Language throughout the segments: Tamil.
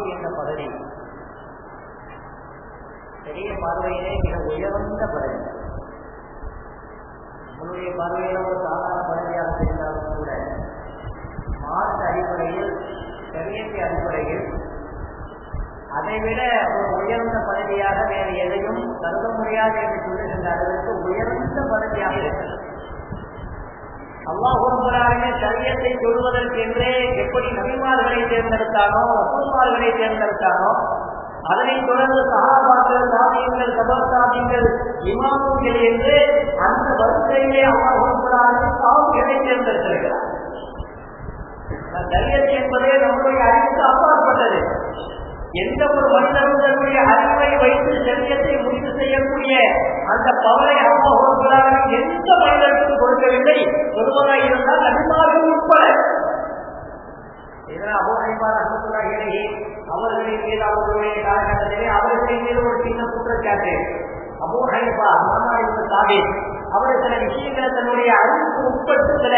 ராசி என்ற பதவி பெரிய பார்வையிலே மிக உயர்ந்த பதவி நம்மளுடைய பார்வையில ஒரு சாதாரண பதவியாக இருந்தாலும் கூட மார்க் அடிப்படையில் சரியத்தை அடிப்படையில் அதைவிட ஒரு உயர்ந்த பதவியாக வேறு எதையும் கருத முடியாது என்று சொல்லுகின்ற அளவிற்கு உயர்ந்த பதவியாக இருக்கிறது அல்லாஹுராலே சரியத்தை சொல்வதற்கென்றே எப்படி நபிமார்களை தேர்ந்தெடுத்தானோ ரசூல்மார்களை தேர்ந்தெடுத்தானோ அதனைத் தொடர்ந்து சகாபாக்கள் சாதியங்கள் சபர்சாதியங்கள் இமாமுங்கள் என்று அந்த வரிசையிலே அல்லாஹுராலே சாவுகளை தேர்ந்தெடுத்திருக்கிறார். சரியத்தை என்பதே நம்முடைய அறிவுக்கு அப்பாற்பட்டது. எந்த ஒரு மனிதனும் தன்னுடைய அறிவை வைத்து சரியத்தை முடிவு செய்யக்கூடிய அந்த பவரை அம்மாவுக்கு எந்த மனிதனுக்கும் கொடுக்கவில்லை. சொல்வதாக இருந்தால் நபிமார்கள் உட்பட. அபோஹிமாரே அவர்களின் மீது அவர்களுடைய காலகட்டத்திலே அவர்களின் மீது ஒரு சின்ன குற்றச்சாட்டு. அபோ ஹைபா மாநாடு சாமி அவர் சில விஷயங்களை தன்னுடைய அறிவுக்கு உட்பட்டு சில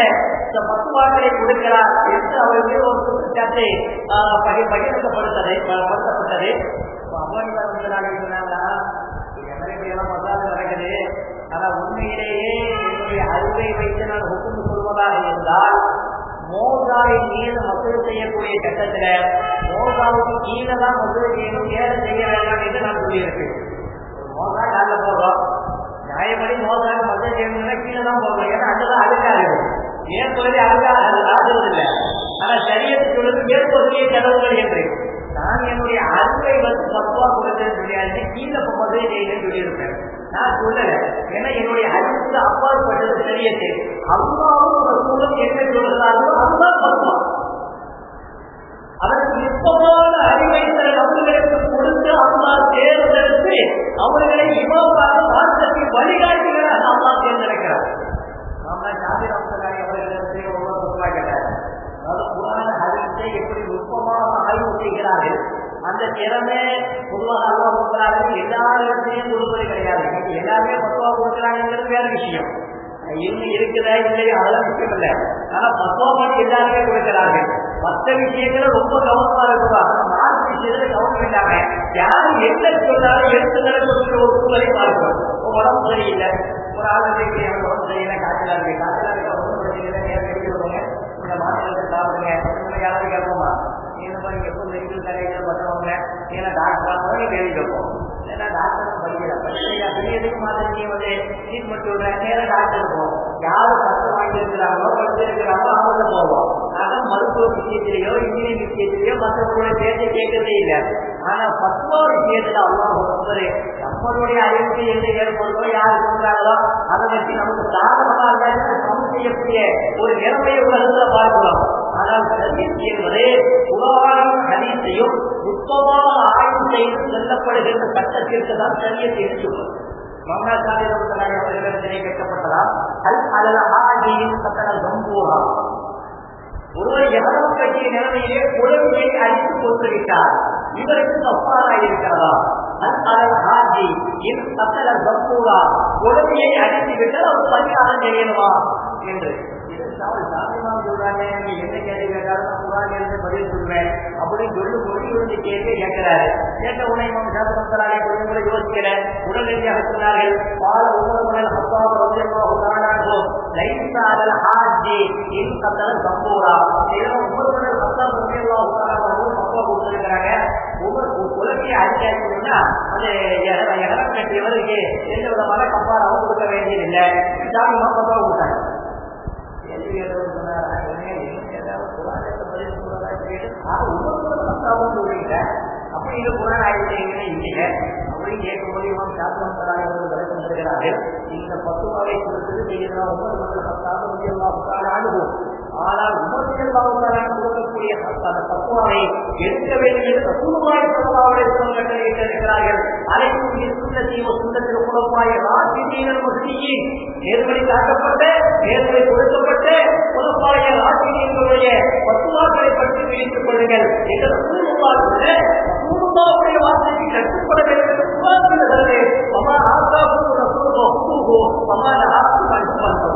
இந்த பத்துவாக்களை கொடுக்கிறார் என்று அவர் மீது ஒரு குற்றச்சாட்டை பகிரங்கப்படுத்தது படுத்தப்பட்டது. மசாலா நடக்குது. ஆனா உண்மையிலேயே என்னுடைய அறிவை வைத்து நான் ஹுக்கும் சொல்வதாக இருந்தால் மோசாவின் மீது மசூல் செய்யக்கூடிய கட்டத்துல மோசாவுக்கு கீழே தான் மசூல் செய்யணும் மேல செய்ய வேண்டாம் என்று நான் சொல்லியிருக்கேன் மோசா கால போறோம் நியாயப்படி மோசாக மசூல் செய்யணும்னா கீழே தான் போகணும் ஏன்னா அதுதான் அழுக்காது ஏன் சொல்லி அழுக்கா ஆகிறது ஆனா சரியத்துக்கு சொல்லுது கடவுள்கள் என்று நான் என்னுடைய அறிவை வந்து தப்பா கொடுத்தேன்னு சொல்லியாச்சு கீழே மதுரை செய்யணும்னு சொல்லியிருப்பேன். நான் சொல்லல. ஏன்னா என்னுடைய அறிவுக்கு அப்பாற்பட்டது சரியத்தை அம்மாவும் ஒரு சூழல் என்ன சொல்கிறார்களோ அதுதான் பத்துவா அதற்கு நுட்பமான அறிவை சில நபர்களுக்கு கொடுத்து அம்மா தேர்ந்தெடுத்து அவர்களை இமாவாக மாற்றத்தில் வழிகாட்டி திறமை பொதுவாக அல்லா கொடுக்குறாங்க எல்லா இடத்துலையும் கொடுப்பது கிடையாது. எல்லாருமே பத்துவா கொடுக்குறாங்கிறது வேற விஷயம். இன்னும் இருக்குதா இல்லையா? அதெல்லாம் முக்கியம் இல்லை. ஆனா பத்துவா பண்ணி எல்லாருமே கொடுக்கிறார்கள். மற்ற விஷயங்கள ரொம்ப கவனமா இருக்குவாங்க மார்க் விஷயத்துல கவனம் இல்லாம யாரு என்ன சொன்னாலும் எடுத்து நடக்கிற ஒரு சூழலை பார்க்கிறோம் உடம்பு சரியில்லை. ஒரு ஆள் இருக்கு எனக்கு உடம்பு சரியில்லை காய்ச்சலா இருக்கு. காய்ச்சலா இருக்க உடம்பு சரியில்லை நேரம் கட்டி விடுங்க இந்த மாநிலத்தை சாப்பிடுங்க. யாரும் கேட்போமா? இந்த மாதிரி எப்போ நெருங்கல் காலேஜில் பண்றவங்க. ஏன்னா டாக்டர் நீ கேள்வி ஏன்னா டாக்டர் படிக்கல படிக்கல பெரியதுக்கு மாதிரி நீ வந்து ட்ரீட்மெண்ட் விடுற நேரம் டாக்டர் போவோம் யாரு பட்டம் வாங்கியிருக்கிறாங்களோ படிச்சிருக்கிறாங்களோ அவங்க போவோம். மருத்துவ விஷயத்திலேயோ இன்ஜினியரிங் விஷயத்திலேயோ மற்றவங்களுடைய பேச்சை கேட்கறதே இல்லை. ஆனா பத்துவா விஷயத்துல அவ்வளவு ஒருத்தர் நம்மளுடைய அறிவுக்கு எந்த ஏற்படுதோ யார் சொல்றாங்களோ அதை வச்சு நமக்கு சாதகமா இருந்தாலும் சமம் செய்யக்கூடிய ஒரு நிலைமையை உலகத்துல பார்க்கிறோம் ஆனால் ஹதீஸ் என்பது குரானும் ஹதீஸையும் நுட்பமாக ஆய்வு செய்து செல்லப்படுகின்ற சட்டத்திற்கு தான் சரியத்தை சொல்லும் மம்னா சாமி ரகுத்தலாக அவர்களிடத்திலே கேட்கப்பட்டதா அல் அலல் ஆஜியின் சத்தன சம்பூரா ஒருவர் கட்டிய நிலைமையிலே குழந்தையை அழித்து கொடுத்துவிட்டார் இவருக்கு தப்பாரா இருக்கிறதா? அல் அலல் ஆஜி குழந்தையை அழித்து விட்டால் அவர் பரிகாரம் செய்யணுமா என்று. சொல்றாங்க நீங்க என்ன கேள்வி கேட்டாலும் நான் குரான் இருந்து பதில் சொல்றேன். அப்படின்னு சொல்லி மொழி வந்து கேள்வி கேட்கிறாரு. கேட்ட உடனே இவங்க சாப்பிட்டாரே கொஞ்சம் கூட யோசிக்கிறேன் ரீதியாக சொன்னார்கள் பால உணவுகள் அப்பா ரொம்ப உதாரணம் லைசாரல் ஹாஜி இன் கத்தல சம்பூரா இதெல்லாம் உணவுகள் அப்பா ரொம்ப உதாரணம் கொடுத்துருக்கிறாங்க. ஒவ்வொரு உலகையை அடிக்காச்சுன்னா அது இடம் கட்டியவருக்கு எந்த விதமான கப்பாராவும் கொடுக்க வேண்டியதில்லை. சாமி பத்தா கொடுத்தாங்க. கேள்வி கேட்டவர் சொன்னார், அப்படி இது குரான் ஆயிட்டீங்கன்னு இல்லையே கேட்கும்போது இவன் சாத்தவந்தராக விளக்கம் தருகிறார்கள் இந்த பத்துவாவை கொடுத்தது செய்யலாம் ஒவ்வொரு மக்கள் பத்தாவது முடியலாம் ஆடுவோம் ஆனால் உமர்த்தியல்லாவுக்கான கொடுக்கக்கூடிய அந்த பத்துவாவை எடுக்க வேண்டியது ரசூலுல்லாஹி ஸல்லல்லாஹு அலைஹி வஸல்லம் கட்டளையிட்டிருக்கிறார்கள் அனைத்தும் சுண்ணத்தி சுண்ணத்தில் குலப்பாய ராசிதீனர் முஸ்லிமின் நேர்வழி காட்டப்பட்ட நேர்வழி கொடுக்கப்பட்ட குலப்பாய ராசிதீர்களுடைய பத்துவாக்களை பற்றி விழித்துக் கொள்ளுங்கள். எங்கள் ரசூலுல்லாஹுடைய ரசூலுல்லாஹுடைய வார்த்தைக்கு கட்டுப்பட வேண்டும் என்று உருவாக்குகிறது அம்மா ஆசாபு ரசூலுல்லாஹு அம்மா ஆசு பண்ணுவாங்க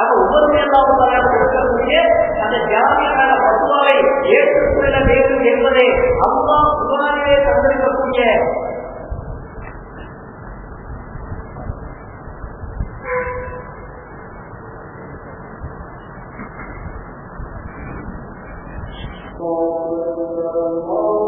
ஆக உபரிமையெல்லாம் இருக்கக்கூடிய அந்த ஜாமியான பத்துவாவை ஏற்றுக்கொள்ள வேண்டும் என்பதை அம்மா குரானிலே தந்திருக்கக்கூடிய Lord,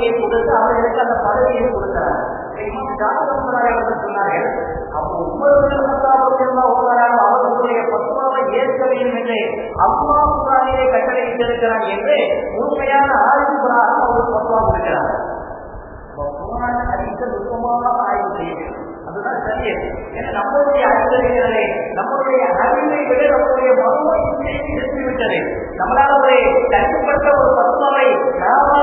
பதவியை கொடுத்து அவர்களுக்கு அந்த பதவியை கொடுத்தார்? சொன்னார்கள். அப்போ உமர்கள் அவர்களுடைய பத்துவாவை ஏற்க வேண்டும் என்று அல்லாஹ் குரானிலே கட்டளையிட்டிருக்கிறார் என்று உண்மையான ஆய்வு குரான் ஒரு பத்துவா கொடுக்கிறார். நுட்பமாக ஆய்வு செய்ய அதுதான் சரி. ஏன்னா நம்மளுடைய அறிவுரைகளை நம்மளுடைய அறிவை விட நம்மளுடைய மறுமை இச்சையை விட்டது நம்மளால் ஒரு தனிப்பட்ட ஒரு தத்துவத்தை நாம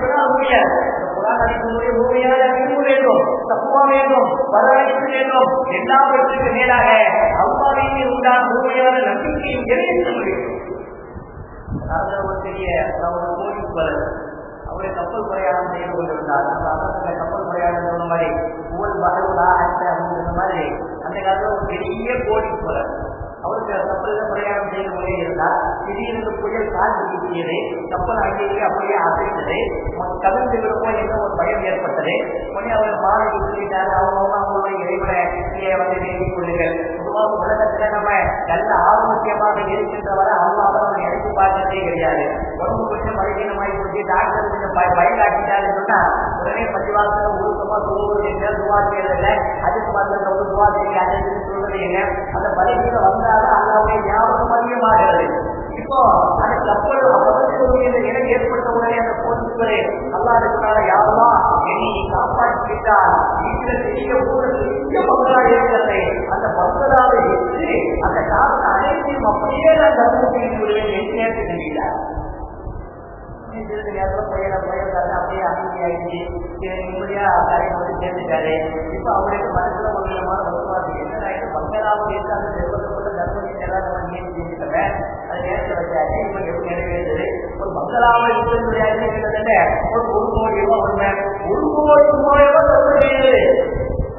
முடியுமா என்று சொன்னால் முழுமையான அறிவு வேண்டும் தத்துவா வேண்டும் வரவழைப்பு வேண்டும் எல்லாவற்றுக்கு மேலாக உண்டான முழுமையான நம்பிக்கையும் நிறைவேற்ற ஒரு பெரிய ஒரு கோடீஸ்வரர் அவரை கப்பல் பிரயாணம் செய்து கொண்டிருந்தார் அந்த கப்பல் பிரயாணம் சொன்ன மாதிரி புகழ் பகவலா அப்படின்ற மாதிரி அந்த காலத்துல ஒரு பெரிய அவருக்கு கப்பலில் பிரயாணம் செய்து முறை இருந்தால் திடீரென்று புயல் காற்று வீசியது. கப்பல் அங்கேயே அப்படியே அசைத்தது கவிழ்ந்து விடுமோ என்ற ஒரு பயம் ஏற்பட்டது. உடனே அவர் மாறி சொல்லிட்டாரு. அவங்க அவங்களுடைய இறைவனை வந்து நீங்கிக் கொள்ளுங்கள். பொதுவாக உலகத்துல நம்ம நல்ல ஆரோக்கியமாக இருக்கின்றவரை அல்லாத நம்ம எடுத்து பார்த்ததே கிடையாது. உடம்பு கொஞ்சம் பலகீனமாகி போச்சு. டாக்டர் கொஞ்சம் பய சொன்னா உடனே பள்ளிவாசல ஒழுக்கமா சொல்லுவது என்ன துவா செய்யறதில்ல. அதுக்கு வந்து ஒரு துவா செய்ய சொல்றது என்ன? அந்த பலகீனம் அல்லாதுக்கான யாருமா? என்னை காப்பாற்றி வீட்டில் பெரிய ஊரில் அந்த மக்களாக எடுத்து அந்த காரணம் அனைத்தையும் அப்படியே நான் தர்மம் விடுவேன் என்று நினைக்கிறார். அப்படியே அமைதியாயிடுச்சு சரி, நிம்மதியா வந்து சேர்ந்துட்டாரு. இப்ப அவருக்கு மனசுல ஒரு வருமானம் என்ன பங்களாவில் இருந்து அந்த நிறுவனப்பட்ட தர்மத்தை எல்லாம் நம்ம நியமி செஞ்சுக்கிறேன் அது நேரத்தை வச்சாச்சு. இப்ப எப்படி நிறைவேறுது? ஒரு பங்களாவில் இருக்கிறது ஒரு ஒரு கோடி ரூபாய்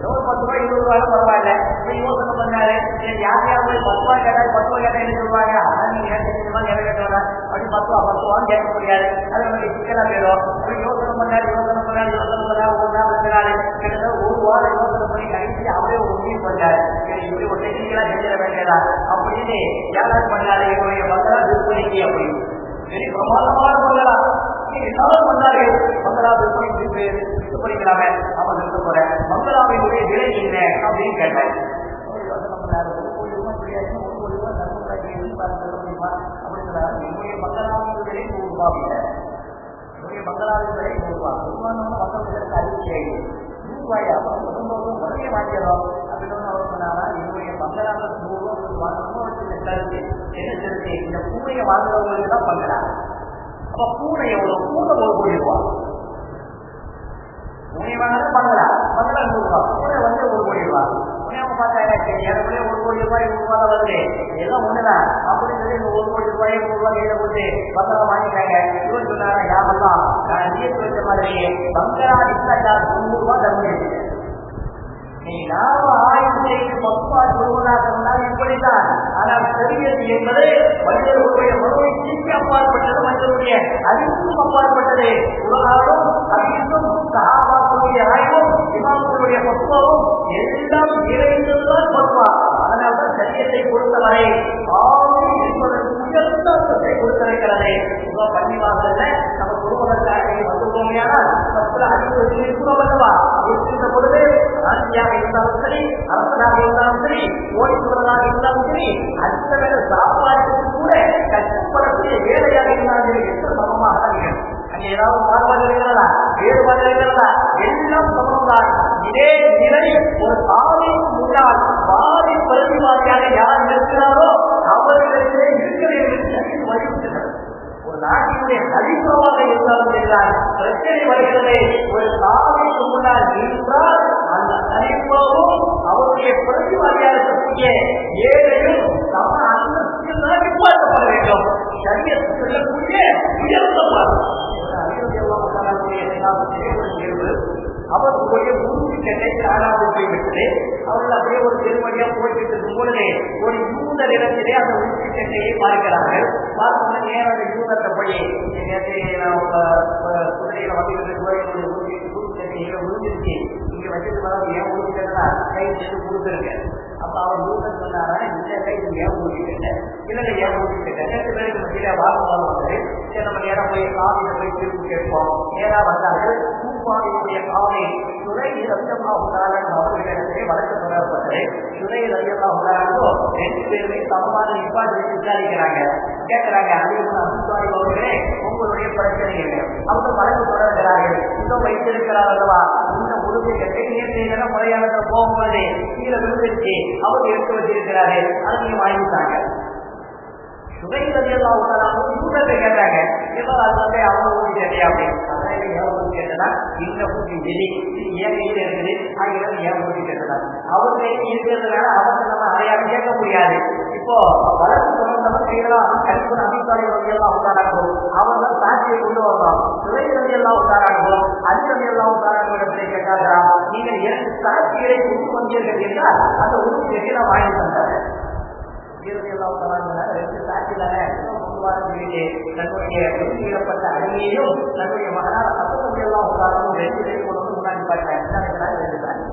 ரூபாய் பத்து ரூபாய் இருபது ரூபாய் பரவாயில்ல இப்ப யோசனை பண்ணாரு யார் யார் போய் பத்து ரூபாய் கேட்டா பத்து ரூபாய் கேட்டா என்ன சொல்லுவாங்க அதான் நீங்க ஏன் செஞ்சமா நிறைவேற்ற அப்படி பத்து ரூபா பத்து ரூபான்னு கேட்க முடியாது அது நமக்கு சிக்கலா போயிடும் அப்படி யோசனை பண்ணாரு யோசனை பண்ணாரு யோசனை பண்ணாரு ஒரு நாள் கிட்டத்தட்ட ஒரு வாரம் யோசனை பண்ணி கழிச்சு அவரே ஒரு முடிவு பண்ணாரு இப்படி ஒரு டெக்னிக்கலா செஞ்சிட வேண்டியதா அப்படின்னு யாராவது பண்ணாரு விற்பனைக்கு அப்படின்னு சரி பிரமாதமான எல்லாரும் பண்ணாரு விற்பனை விற்பனை பண்ணிக்கலாமே அவன் நிறுத்த போறேன் பங்களாவினுடைய விலை என்ன அப்படின்னு கேட்டேன் பங்களாவின் விலை பங்களாவின் மக்களுக்கு நூறு ரூபாயா? என்னுடைய நூறு என்ன இந்த பூனையை வாங்குறவங்களுக்கு தான் பங்களா. அப்ப பூனை எவ்வளவு? பூனை ஒரு கோடி ரூபாய். பூனை வாங்கினா பங்களா. பங்களா வந்து ஒரு கோடி ரூபாய். பூனையாவை பார்த்தாங்க, சரி, ஒரு கோடி ரூபாய் ரூபாய் வருது. எல்லாம் ஒண்ணுதான். அப்படின்னு சொல்லி இந்த ஒரு கோடி ரூபாய் ரூபாய் கையில வாங்கிட்டாங்க. வச்ச மாதிரி பங்களா ரூபாய் நீ செய்து சொன்னால் இப்படித்தான் ஆனால் சரியது என்பது மனிதர்களுடைய அப்பாற்பட்டது மனிதனுடைய அறிவுக்கும் அப்பாற்பட்டது உலகாலும் அறிவும் சகாபாக்களுடைய ஆய்வும் இமாமுடைய பக்குவமும் எல்லாம் இறைந்துதான் பக்குவா. அதனால்தான் சரியத்தை பொறுத்தவரை ஆவி என்பதற்கு உயர்ந்த அர்த்தத்தை கொடுத்திருக்கிறது இப்போ பள்ளிவாசல்ல நம்ம குடும்பத்தாரை வந்துள்ளோமையானால் பத்துல அறிவு இருக்கிறோம் அல்லவா இருக்கின்ற பொழுது ஆட்சியாக இருந்தாலும் சரி அரசனாக இருந்தாலும் சரி ஓடிப்புறதாக இருந்தாலும் சரி அடுத்த வேலை சாப்பாட்டுக்கு கூட கஷ்டப்படக்கூடிய வேலையாக இருந்தாலும் சரி எந்த சமமாக தான் அங்கே ஏதாவது மாறுபாடு இருக்கிறதா? வேறுபாடு இருக்கிறதா எல்லாம் சமம்தான். இதே நிலை ஒரு சாதிக்கு முன்னால் பாதி பிரதிவாதியாக யார் இருக்கிறாரோ அவர்களிடத்திலே இருக்கிறது ஒரு நாட்டினுடைய அதிகமாக இருந்தாலும் பிரச்சனை வருகிறது ஒரு சாதிக்கு முன்னால் மூன்று கட்டை போய்விட்டது அவர்கள் அப்படியே ஒரு திருமணியா போய்கிட்டு இருக்கும் பொழுது ஒரு யூத நிலத்திலே அந்த உச்சி கட்டையை பார்க்கிறார்கள். பார்த்த நேரம் அந்த யூதத்தை போய் குதிரையில வந்துட்டு கட்டையில விழுந்துருச்சு இங்க வச்சிருந்தாலும் ஏன் ஊழிக்கிட்டா கை செய்து கொடுத்துருங்க அப்ப அவர் யூதன் சொன்னாரா இந்த கை ஏன் ஊழிக்கிட்ட இல்ல ஏன் ஊழிக்கிட்ட ரெண்டு பேருக்கு மத்தியில வாக்குவாதம் வந்தது. சரி நம்ம நேரம் போய் காவியில போய் திருப்பி கேட்போம். நேரா வந்தார்கள். தூப்பாவினுடைய காலை துறை ரத்தமா உண்டாளன் அவர்களிடத்திலே வழக்கு தொடரப்பட்டது துறை ரத்தமா உண்டாளோ ரெண்டு பேருமே சமமான நிப்பாட்டி விசாரிக்கிறாங்க. கேட்கிறாங்க அதிகம் அவர்களே உங்களுடைய பிரச்சனை என்ன? அவங்க வழக்கு தொடர்கிறார்கள் இன்னும் வைத்திருக்கிறார் அல்லவா? இந்த உறுதி நீர் நேற்றைய முறையான போகும்போது கீழே விழுந்துருச்சு. அவர் எடுத்து வச்சிருக்கிறாரு. அதை நீங்க வாங்கிட்டாங்க சுகைகள் எல்லாம் உட்காராம கேட்டாங்க ஏதோ அது வந்து அவங்க ஊட்டி அப்படின்னு அதான் ஏன் ஊட்டி கேட்டனா இந்த ஊட்டி வெளி ஏன் கையில இருக்குது ஆகியோர் ஏன் ஊட்டி கேட்டதா அவர் கையில் இருக்கிறதுனால அவருக்கு நம்ம அதையாக கேட்க முடியாது. இப்போ வழக்கு தொடர்ந்தவங்க கையெல்லாம் கல்பன அபிப்பிராய வகையெல்லாம் உண்டாராகும் அவர் தான் சாட்சியை கொண்டு வரணும் சுகைகள் எல்லாம் உண்டாராகும் அதிகம் எல்லாம் உண்டாராகும் இடத்தை கேட்டாரா நீங்கள் இரண்டு சாட்சிகளை கொண்டு வந்தீர்கள் என்றால் அந்த ஊட்டி கேட்டு நான் வாங்கி தந்தார் இருபத்தியெல்லாம் உட்கார்ந்தாங்க ரெண்டு சாட்சி தானே சாட்சிதானே சொல்லிட்டு தன்னுடைய வெளியிடப்பட்ட அடியையும் தன்னுடைய மகனான சத்தத்தையெல்லாம் உட்காரணும் ரெண்டு பேரும் கொண்டு வந்து முன்னாடி பார்த்தாங்க ரெண்டு சாட்சி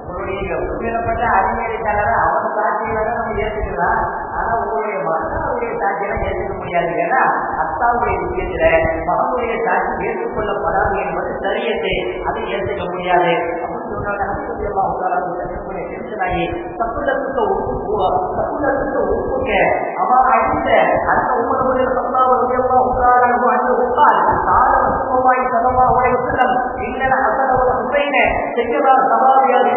உங்களுடைய உண்மையிடப்பட்ட அறிஞரைக்காரர அவன் சாட்சியை நம்ம ஏற்றுக்கலாம் ஆனா உங்களுடைய மகனுடைய சாட்சியெல்லாம் ஏற்றுக்க முடியாது. ஏன்னா அத்தாவுடைய விஷயத்துல மகனுடைய சாட்சி ஏற்றுக்கொள்ளப்படாது என்பது சரியத்தை அதை ஏற்றுக்க முடியாது. அப்படின்னு சொன்னாங்க எல்லாம் உட்காராங்க டென்ஷனாகி தப்புலத்துக்கு ஒப்புக்க அவன் அடித்த அந்த உங்களுடைய சத்தாவுடைய உட்காராங்க அந்த உட்கார் சாதன சுகமாய் சதமா செல்லம். இல்லன அசனவர சபாவியாக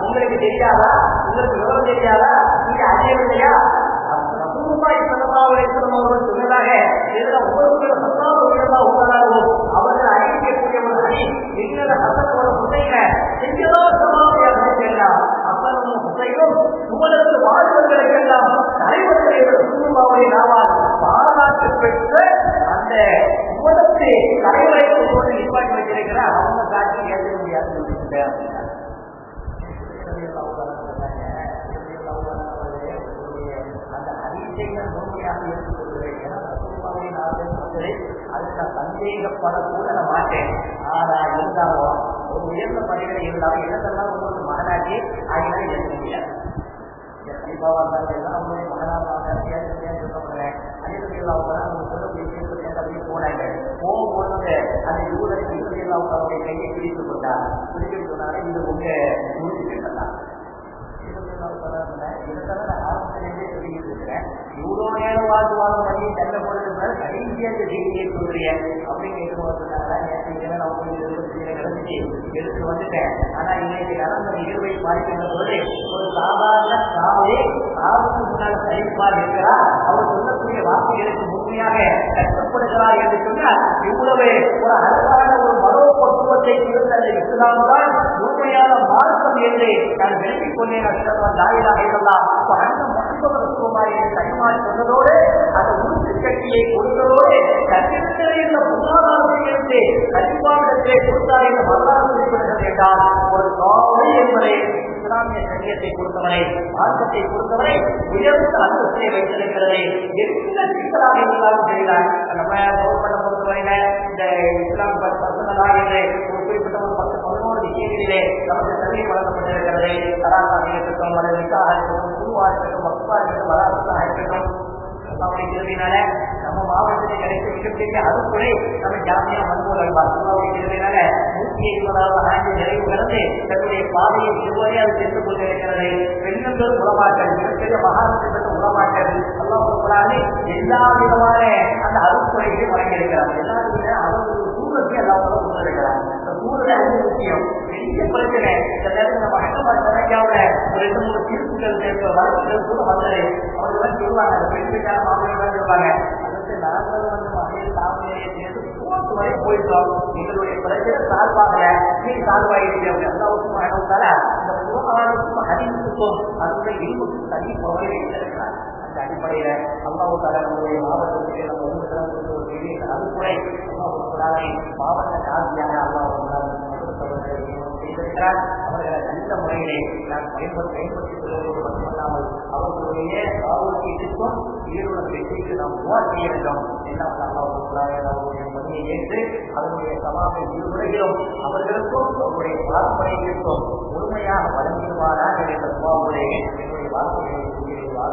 உங்களுக்கு தெரியாதா? உங்களுக்கு விவரம் தெரியாதா? நீங்க அறியவில்லையா? ரசூலுல்லாஹி ஸல்லல்லாஹு அவர்கள் சொன்னதாக இதுல ஒவ்வொரு சத்தாவு உள்ளதா உள்ளதாகவும் அவர்கள் அறிவிக்கக்கூடிய ஒரு அணி இன்னொரு ஹசத்தோட முறையில செஞ்சதோ சபாவியாக இருக்கிறா அப்பனும் முறையும் தலைவர்களை நாவால் பாராட்டு பெற்ற அந்த உலகத்தை தலைவரை கொண்டு நிப்பாட்டி வச்சிருக்கிற அவங்க காட்சி கேட்க முடியாது. அந்த முழுமையாக ஏற்றுக்கொள்கிறேன் அதுக்கு நான் சந்தேகப்படக்கூட நான் மாட்டேன். ஆனா இருந்தாலும் ஒரு உயர்ந்த பணிகளை இருந்தாலும் என்னதெல்லாம் உங்களுக்கு மகனாக்கி ஆகினா ஏற்க முடியாது கண்டிப்பாக இருந்தாலும் எல்லாம் மகனாக சொல்லுறேன் அவங்க போனாங்க. போகும்போது அந்த யூதரை இறுதியில் அவங்களுடைய கையை பிடித்து கொண்டார். பிடித்து சொன்னாங்க இது உங்க முடிச்சு கேட்டதான் இவ்வளோ நேரம் வாழ்ந்து வாழ்ந்த வழியை போடுறது கடைசியாக செய்தியை சொல்றீங்க அப்படின்னு கேட்டு நடந்துச்சு எடுத்து வந்துட்டேன். ஆனா இன்னைக்கு நடந்த நிகழ்வை பார்க்கின்ற போது ஒரு சாதாரண சாவை சாவுக்கு முன்னால் சரிப்பார் இருக்கிறார் அவர் சொல்லக்கூடிய வார்த்தைகளுக்கு முழுமையாக கஷ்டப்படுகிறார் என்று சொன்னால் இவ்வளவு ஒரு அழகான ஒரு மனோ பக்குவத்தை கொடுத்த இஸ்லாம் தான் முழுமையான மார்க்கம் என்று நான் விளக்கிக் கொண்டேன். அஷ்டவன் தாயிலாக இருந்தால் அந்த முகமது ரசூலுல்லாஹி சொன்னதோடு அந்த உறுப்பு கட்டியை கொடுத்ததோடு கட்டிடத்தில் பொருளாதாரத்தை இருந்து கொடுத்தார் என்று வரலாறு குறிப்பிடுகிறது என்றால் ஒரு காவலை என்பதை இஸ்லாமிய சரியத்தை பொறுத்தவரை மார்க்கத்தை பொறுத்தவரை உயர்ந்த அந்தஸ்தை வைத்திருக்கிறது. எந்த சிக்கலாக இருந்தாலும் சரிதான் நம்ம கவர்மெண்ட பொறுத்தவரையில இந்த இஸ்லாம் பர்சனலாக என்று ஒரு குறிப்பிட்ட ஒரு பத்து பதினோரு விஷயங்களிலே நமக்கு கல்வி வழங்கப்பட்டிருக்கிறது. கலாச்சாரம் இருக்கட்டும் அல்லது நிக்காக இருக்கட்டும் குருவா இருக்கட்டும் பக்வா இருக்கட்டும் வராசத்தாக இருக்கட்டும் அல்லாவுடைய கிருபினால நம்ம மாவட்டத்தில் கிடைத்த மிகப்பெரிய அறுப்புரை நம்ம ஜாமியா மன்போல் அல்வார் அல்லாவுடைய கிருபினால நூத்தி இருபதாவது ஆண்டு நிறைவு கடந்து தன்னுடைய பாதையை இதுவரை அது சென்று கொண்டிருக்கிறது. பெண்கள் உளமாக்கல் மிகப்பெரிய மகாராஷ்டிரப்பட்ட உளமாக்கல் அல்லாஹ் எல்லா விதமான அந்த அறுப்புரைகளையும் வழங்கியிருக்கிறார். எல்லா விதமான அவர்கள் தூரத்தையும் எல்லாம் கொண்டிருக்கிறார். இந்த சூழலை அஞ்சு முக்கியம் பெரிய பிரச்சனை இந்த நேரத்தில் நம்ம ஹைதராபாத் கணக்காவில் ஒரு ரெண்டு மூணு தீர்ப்புகள் சேர்ந்த வழக்குகள் கூட வந்தது அவர்கள் சொல்லுவாங்க அந்த பெண் வீட்டான மாப்பிள்ளை சொல்லுவாங்க அதுக்கு நாங்கள் வந்து மகளிர் தாமரையை சேர்ந்து கோர்ட் வரை போயிட்டோம் எங்களுடைய பிரச்சனை சார்பாக நீ சார்பாயிருக்கு அப்படி எல்லாருக்கும் அனுப்பினால இந்த புறமானுக்கும் அதிமுக்கும் அதனுடைய இருபுக்கும் தனி பவரை வைத்திருக்கிறார் அந்த அடிப்படையில அல்லாஹு தாலா நம்முடைய நம்ம ஒன்று சிறப்பு ஒரு பெரிய அறுப்புரை அல்லாஹு மாவட்ட காசியாக அல்லாஹு செய்திருக்கிறார். அவர்களை நல்ல முறையிலே நான் பயன்படுத்த பயன்படுத்திக் கொள்வதோடு மட்டுமல்லாமல் அவர்களுடைய ஆரோக்கியத்திற்கும் ஈரோட வெற்றிக்கு நாம் துவா செய்ய வேண்டும். எல்லாம் அல்லாஹு பணியை ஏற்று அதனுடைய சமாவை ஈடுபடுகிறோம் அவர்களுக்கும் அவருடைய பாரம்பரியத்திற்கும் முழுமையாக வழங்கிடுவாராக என்ற துவாவுடைய என்னுடைய வார்த்தைகளை வாழ